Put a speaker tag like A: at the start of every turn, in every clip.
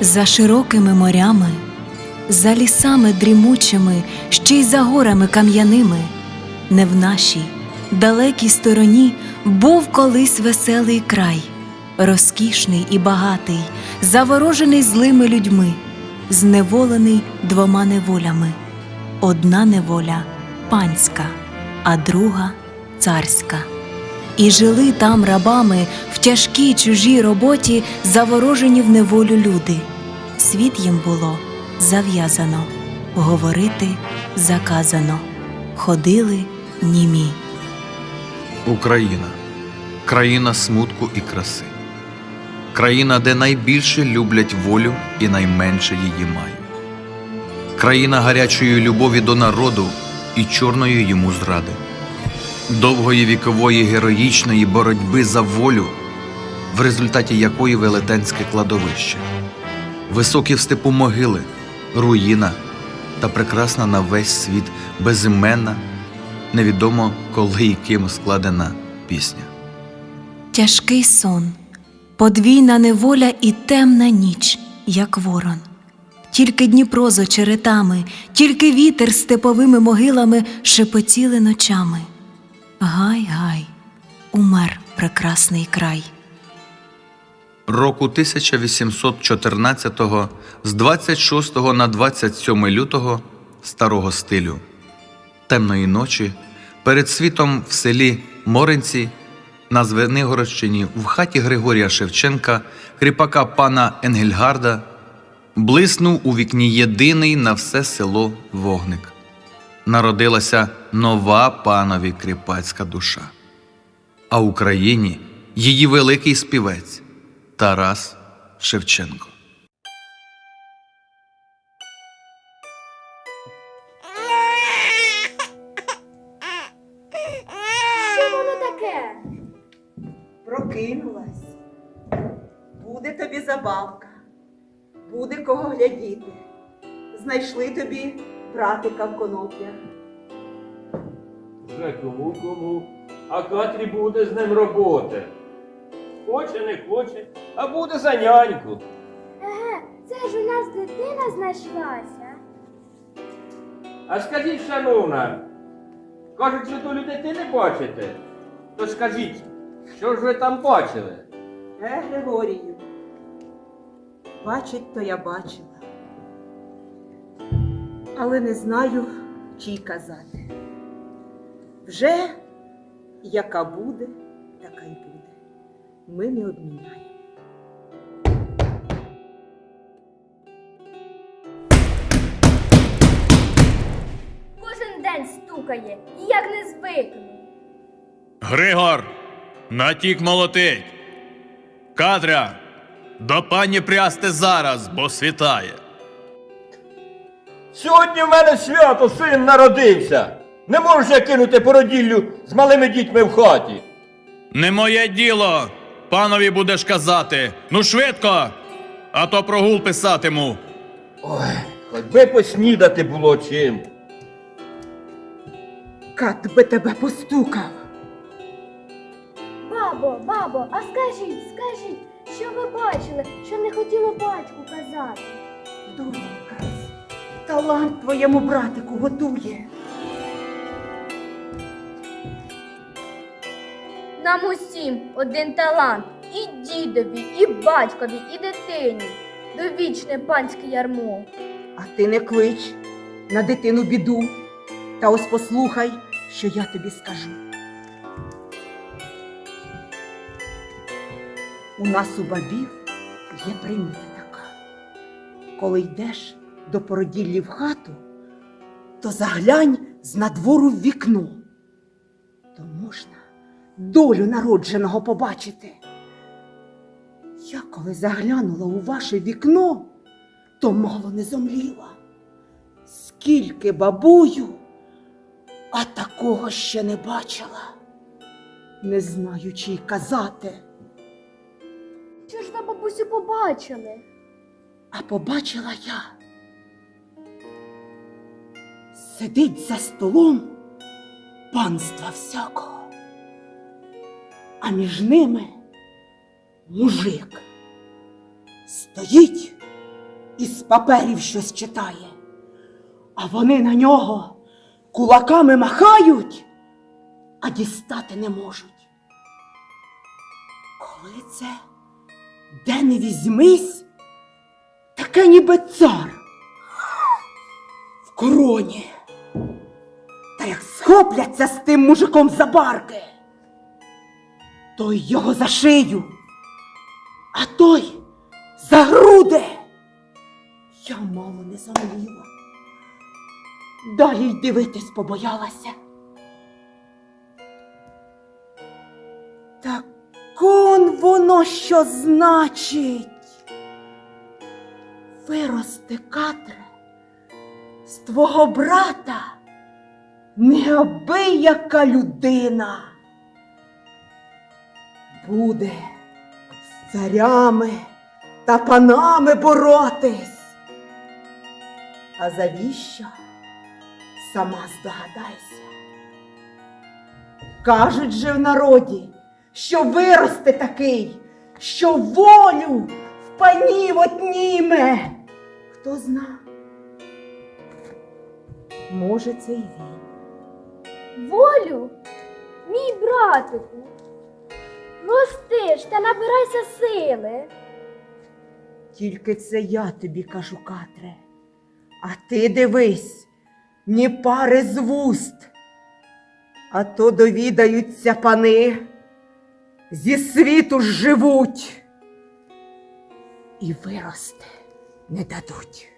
A: За широкими морями, за лісами дрімучими, ще й за горами кам'яними, не в нашій далекій стороні був колись веселий край, розкішний і багатий, заворожений злими людьми, зневолений двома неволями. Одна неволя панська, а друга царська. І жили там рабами в тяжкій чужій роботі, заворожені в неволю люди. Світ їм було зав'язано, говорити заказано, ходили німі.
B: Україна. Країна смутку і краси, країна, де найбільше люблять волю і найменше її мають, країна гарячої любові до народу і чорної йому зради, довгої вікової героїчної боротьби за волю, в результаті якої велетенське кладовище, високі в степу могили, руїна та прекрасна на весь світ безіменна, невідомо коли і ким складена пісня.
A: Тяжкий сон, подвійна неволя і темна ніч, як ворон. Тільки Дніпро з очеретами, тільки вітер степовими могилами шепотіли ночами. Гай, гай, умер прекрасний край.
B: Року 1814 з 26 на 27 лютого старого стилю. Темної ночі перед світом в селі Моринці на Звенигородщині в хаті Григорія Шевченка, кріпака пана Енгельгарда, блиснув у вікні єдиний на все село вогник. Народилася нова панові кріпацька душа. А Україні її великий співець Тарас Шевченко.
C: Що воно таке?
D: Прокинулась. Буде тобі забавка, буде кого глядіти. Знайшли тобі братика в коноплях.
E: Вже кому кому, а Катрі буде з ним роботи. Хоче, не хоче, а буде за няньку.
C: Еге, це ж у нас дитина знайшлася.
E: А скажіть, шановна, кажуть, що ту людей не бачите. То скажіть, що ж ви там бачили?
D: Е, Григорію. Бачить, то я бачила. Але не знаю, чий казати. Вже яка буде, така й буде. Ми не обміняємо.
C: Кожен день стукає, і як не звикну.
F: Григор, натік молотить. Катря, до пані прясти зараз, бо світає.
E: Сьогодні в мене свято, син народився. Не можу я кинути породіллю з малими дітьми в хаті.
F: Не моє діло, панові будеш казати. Ну швидко, а то прогул писатиму.
E: Ой, хоч би поснідати було чим.
D: Кат би тебе постукав.
C: Бабо, бабо, а скажіть, скажіть, що ви бачили, що не хотіли батьку казати?
D: Донька, талант твоєму братику готує.
C: Нам усім один талант і дідові, і батькові, і дитині. Довічне панське ярмо.
D: А ти не клич на дитину біду. Та ось послухай, що я тобі скажу. У нас у бабів є приміта така. Коли йдеш до породіллі в хату, то заглянь з надвору в вікно. То можна долю народженого побачити. Я коли заглянула у ваше вікно, то мало не зомліла. Скільки бабую, а такого ще не бачила, не знаю, чи й казати.
C: Що ж ви, бабусю, побачили?
D: А побачила я. Сидить за столом панства всякого, а між ними мужик стоїть із паперів щось читає, а вони на нього кулаками махають, а дістати не можуть. Коли це де не візьмись, таке ніби цар в короні. Та як схопляться з тим мужиком за барки, той його за шию, а той за груди. Я мало не замліла. Далі й дивитись побоялася. Так он воно що значить. Виросте катре з твого брата неабияка людина. Буде з царями та панами боротись. А завіщо? Сама здогадайся. Кажуть же в народі, що виросте такий, що волю в панів отніме. Хто зна? Може, це й він.
C: Волю, мій братику, рости ж та набирайся сили.
D: Тільки це я тобі кажу, Катре. А ти дивись, ні пари з вуст. А то довідаються пани, зі світу живуть. І вирости не дадуть.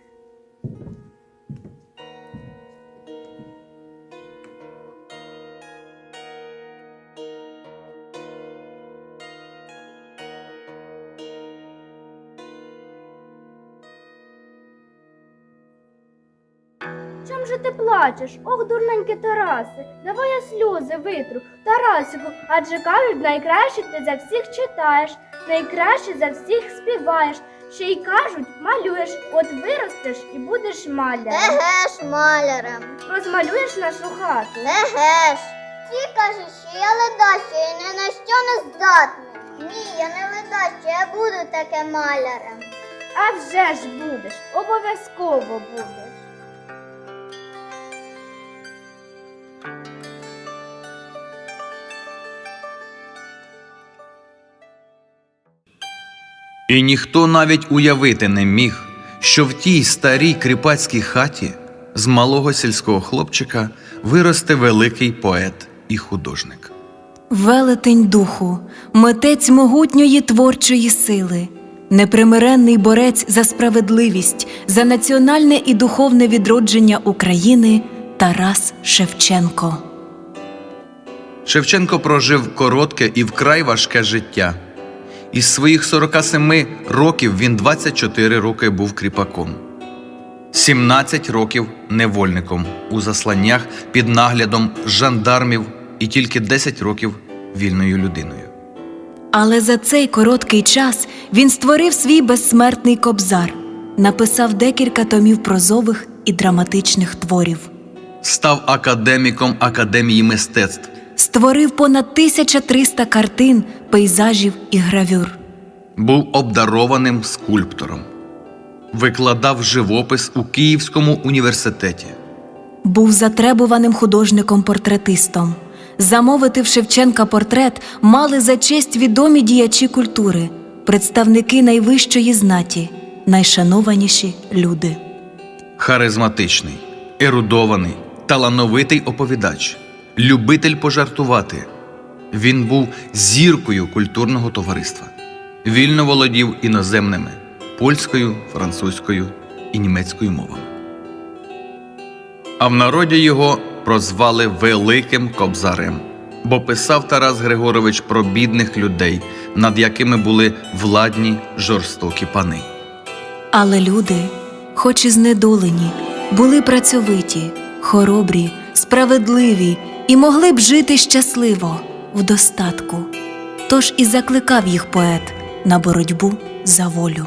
C: Чом же ти плачеш? Ох, дурненький Тарасе, давай я сльози витру. Тарасику, адже кажуть, найкраще ти за всіх читаєш, найкраще за всіх співаєш. Ще й кажуть, малюєш, от виростеш і будеш малярем.
G: Еге ж, малярем.
C: Розмалюєш нашу хату.
G: Еге ж. Всі кажуть, що я ледача і ні на що не здатний. Ні, я не ледача, я буду таке малярем.
C: А вже ж будеш, обов'язково будеш.
B: І ніхто навіть уявити не міг, що в тій старій кріпацькій хаті з малого сільського хлопчика виросте великий поет і художник.
A: Велетень духу, митець могутньої творчої сили, непримиренний борець за справедливість, за національне і духовне відродження України Тарас Шевченко.
B: Шевченко прожив коротке і вкрай важке життя. Із своїх 47 років він 24 роки був кріпаком, 17 років невольником у засланнях під наглядом жандармів і тільки 10 років вільною людиною.
A: Але за цей короткий час він створив свій безсмертний кобзар, написав декілька томів прозових і драматичних творів,
B: Став академіком Академії мистецтв,
A: створив понад 1300 картин, пейзажів і гравюр.
B: був обдарованим скульптором, викладав живопис у Київському університеті.
A: Був затребуваним художником-портретистом. Замовити в Шевченка портрет мали за честь відомі діячі культури, представники найвищої знаті, найшанованіші люди.
B: Харизматичний, ерудований, талановитий оповідач, любитель пожартувати. Він був зіркою культурного товариства. Вільно володів іноземними польською, французькою і німецькою мовами. А в народі його прозвали Великим Кобзарем, бо писав Тарас Григорович про бідних людей, над якими були владні жорстокі пани.
A: Але люди, хоч і знедолені, були працьовиті, хоробрі, справедливі і могли б жити щасливо в достатку. Тож і закликав їх поет на боротьбу за волю.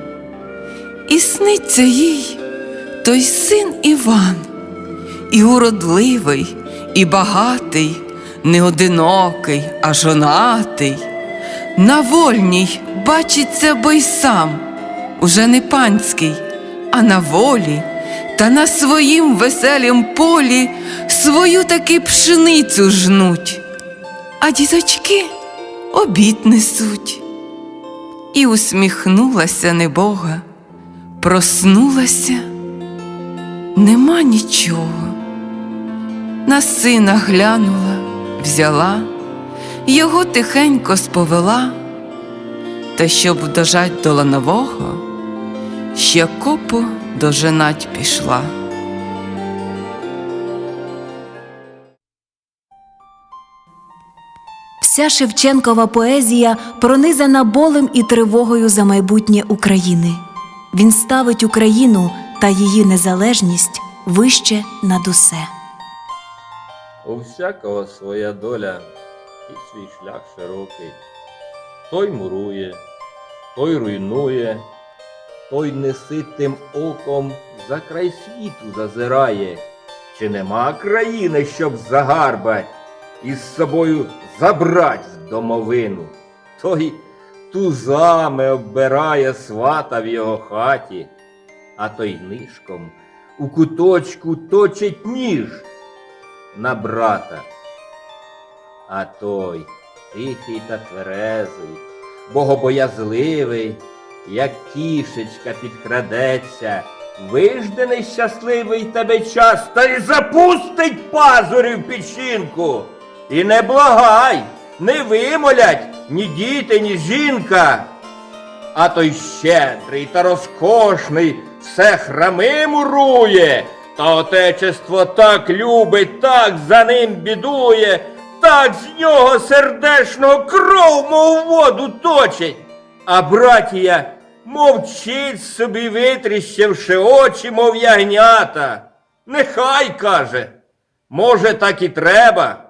H: І сниться їй той син Іван, і уродливий, і багатий, не одинокий, а жонатий. На вольній бачиться, бо й сам, уже не панський, а на волі, та на своїм веселім полі свою таки пшеницю жнуть, а діточки обід несуть. І усміхнулася небога, проснулася, нема нічого. На сина глянула, взяла, його тихенько сповела, та щоб дожать до ланового, ще копу доженать пішла.
A: Вся Шевченкова поезія пронизана болем і тривогою за майбутнє України. Він ставить Україну та її незалежність вище над усе.
E: У всякого своя доля і свій шлях широкий. Той мурує, той руйнує, той неситим оком за край світу зазирає. Чи нема країни, щоб загарбать і з собою забрать домовину? Той тузами оббирає свата в його хаті, а той нишком у куточку точить ніж на брата. А той тихий та тверезий, богобоязливий, як кішечка підкрадеться, вижде нещасливий тебе час та й запустить пазурі в печінку. І не благай, не вимолять ні діти, ні жінка. А той щедрий та розкошний все храми мурує, та отечество так любить, так за ним бідує, так з нього сердешного кров, мов воду точить. А братія мовчить собі, витріщивши очі, мов ягнята. Нехай каже, може, так і треба.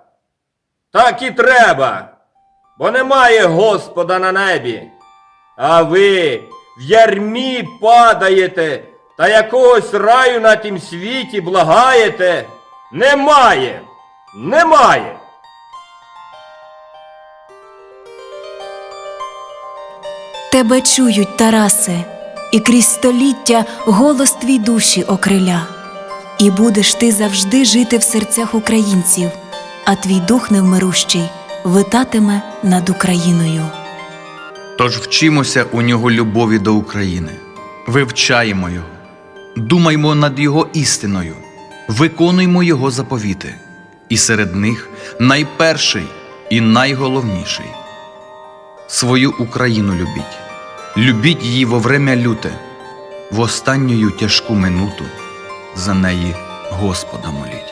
E: Так і треба, бо немає Господа на небі. А ви в ярмі падаєте та якогось раю на тім світі благаєте. Немає, немає.
A: Тебе чують, Тарасе, і крізь століття голос твій душі окриля. І будеш ти завжди жити в серцях українців, а твій дух невмирущий витатиме над Україною.
B: Тож вчимося у нього любові до України, вивчаємо його, думаймо над його істиною, виконуймо його заповіти, і серед них найперший і найголовніший. Свою Україну любіть, любіть її во время люте, в останню тяжку минуту за неї Господа моліть.